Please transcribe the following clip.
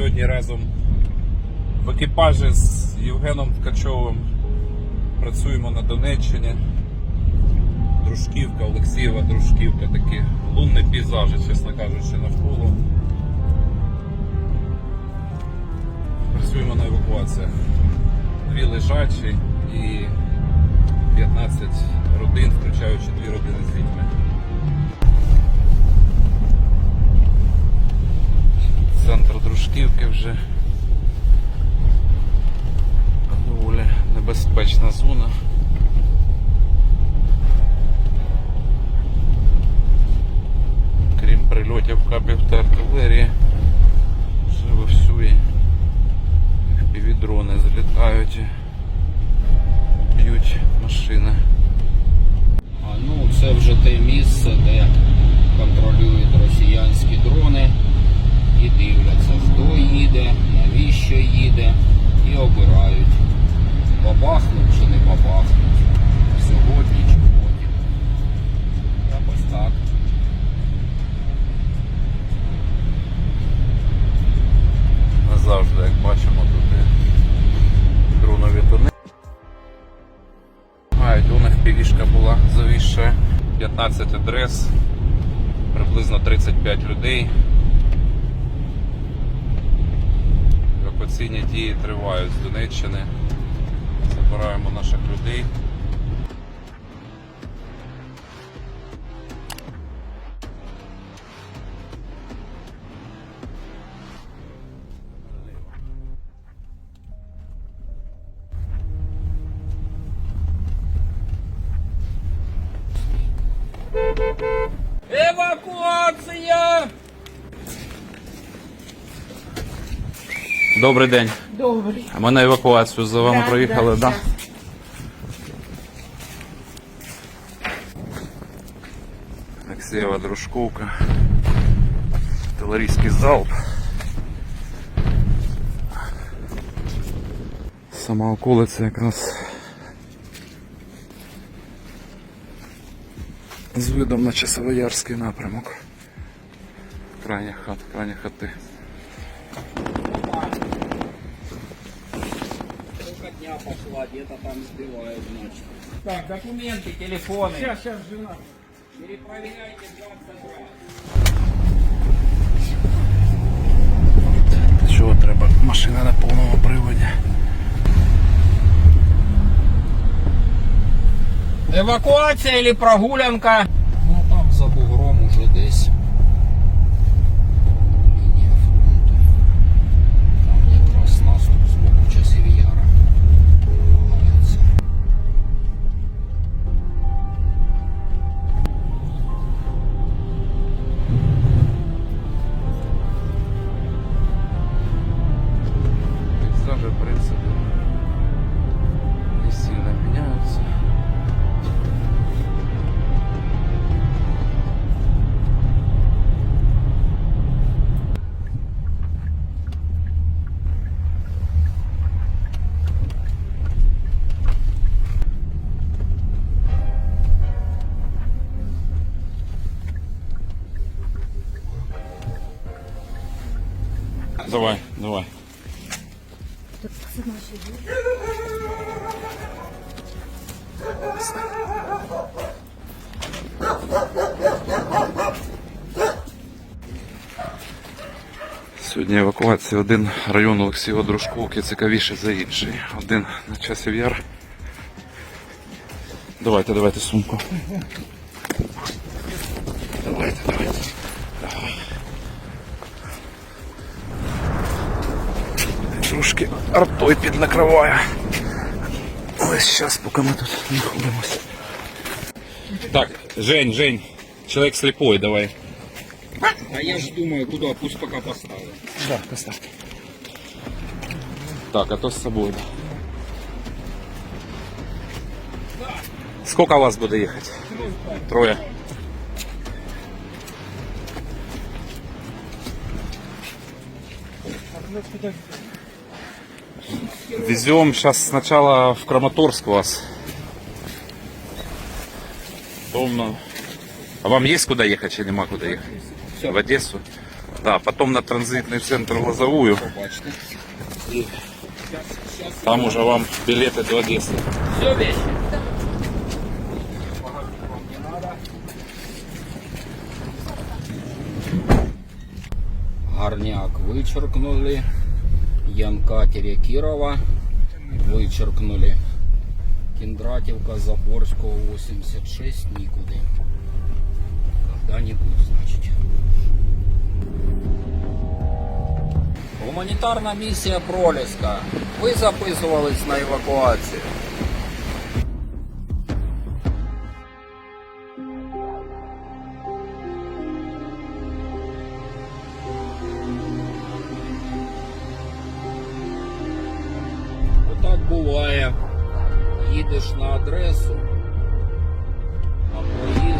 Сьогодні разом в екіпажі з Євгеном Ткачовим працюємо на Донеччині. Дружківка, Олексієва Дружківка, такі лунні пейзажі, чесно кажучи, навколо. Працюємо на евакуаціях. Дві лежачі і 15 родин, включаючи дві родини з дітьми. Вже доволі небезпечна зона. Крім прильотів кабів та артилерії, завіща 15 адрес, приблизно 35 людей. Евакуаційні дії тривають з Донеччини. Забираємо наших людей. Евакуація! Добрий день. Добрий. А ми на евакуацію за вами Да, проїхали, да, да? щас. Алексеєва Дружковка. Артилерійський залп. Сама околиця якраз з видом на Часовоярський напрямок. Крайня хат, крайня хати. Сколько дня пошла, где-то там сбивают, значит. Так, документы, телефоны. Сейчас, сейчас, жена. Перепроверяйте 20 раз. Для чого треба машина на повному приводі? Евакуація или прогулянка? Давай, давай. Сьогодні евакуація один район Олексієва Дружковки цікавіший за інший. Один на часів яр. Давайте, давайте сумку. Трошки артой піднакриває. Ось зараз, поки ми тут знаходимося. Так, Жень, Жень, человек слепой, давай. А я ж думаю, куда, пусть пока поставлю. Да, поставь. Так, а то с собой. Сколько вас буде їхати? Троє. Везем сейчас сначала в Краматорск вас. Потом А вам есть куда ехать или нема куда ехать? В Одессу? Да, потом на транзитный центр Лозовую. И там уже вам билеты до Одессы. Все вещи? Горняк вычеркнули. Янкатере Кирова вычеркнули. Кіндратівка Запорського 86 нікуди. Когда-нибудь, значить. Гуманітарна місія Проліска. Ви записувались на евакуацію. їдеш на адресу, а проїзд.